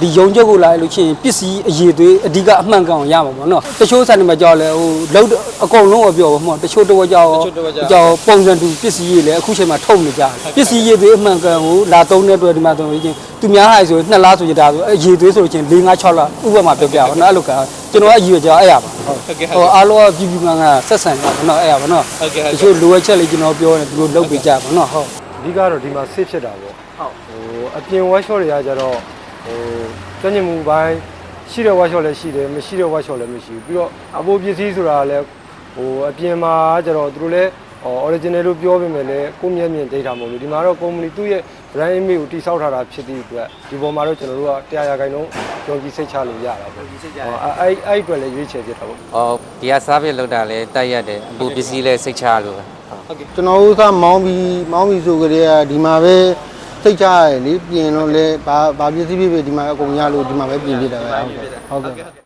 ဒီယုံချက်ကိုလာလို့ချင်းပစ္စည်းအရေးသွေးအဓိကအမှန်ကန်အောင်ရမှာပေါ့နော်တချို့ဆိုင်တွေမှာကြောက်လဲဟိုလောက်အကုန်လုံးကပြောပါမဟုတ်တချို့တော့ကြောက်ကြောက်ပုံစံတူပစ္စည်းရေးလဲအခုချိန်မှာထုတ်နေကြတယ်ပစ္စည်းရေးသွေးအမှန်ကန်ကိုလာသုံးတဲ့အတွက်ဒီမှာသုံးလို့ချင်းသူများဟာဆိုနှစ်လားဆိုကြတာဆိုအရေးသွေးဆိုလို့ချင်း၄၅6လဥပမာပြောပြပါနော်အဲ့လိုကကျွန်တော်အရေးကြောက်အဲ့ရပါဟုတ်ဟုတ်ကဲ့ဟိုအားလုံးကပြည်ပြည်မှန်ကဆက်ဆံရပါတော့အဲ့ရပါနော်ဟုတ်ကဲ့ဟုတ်တကဲ့ချို့လိုအပ်ချက်လေးကျွန်တော်ပြောတယ်သူတို့လုပ်ပေးကြပါနော်ဟုတ်အဓိကတော့ဒီမှာဆစ်ဖြစ်တာပေါ့ဟုတ်ဟိုအပြင် workshop တွေကကြတော့ ဟိုကျွမ်းကျင်မှုပိုင်းရှိတဲ့ workshop လည်းရှိတယ်မရှိတဲ့ workshop လည်းမရှိဘူးပြီးတော့အပိုပစ္စည်းဆိုတာလည်းဟိုအပြင်မှာကြတော့သူတို့လည်းဟို original လို့ပြောပေမဲ့လည်းကိုယ့်မျက်မြင် data မဟုတ်ဘူးဒီမှာတော့ company သူ့ရဲ့ brand image ကိုတိစောက်ထားတာဖြစ်သည့်အတွက်ဒီပေါ်မှာတော့ကျွန်တော်တို့ကတရားရဂိုင်လုံးကြုံကြည်စိတ်ချလို့ရတာပေါ့ဟောအဲ့အဲ့အတွက်လည်းရွေးချယ်ဖြစ်တာပေါ့။အော်ဒီကစားပြလောက်တာလဲတိုက်ရတယ်အပူပစ္စည်းလဲစိတ်ချလို့ပဲ။ဟုတ်ကဲ့ကျွန်တော်တို့ကမောင်းပြီးမောင်းပြီးဆိုကြတဲ့ဒီမှာပဲ စိတ်ချရတယ်လေပြင်တော့လဲဘာဘာပစ္စည်းဖြစ်ဖြစ်ဒီမှာအကုန်ရလို့ဒီမှာပဲပြင်ဖြစ်တာပဲဟုတ်ကဲ့ဟုတ်ကဲ့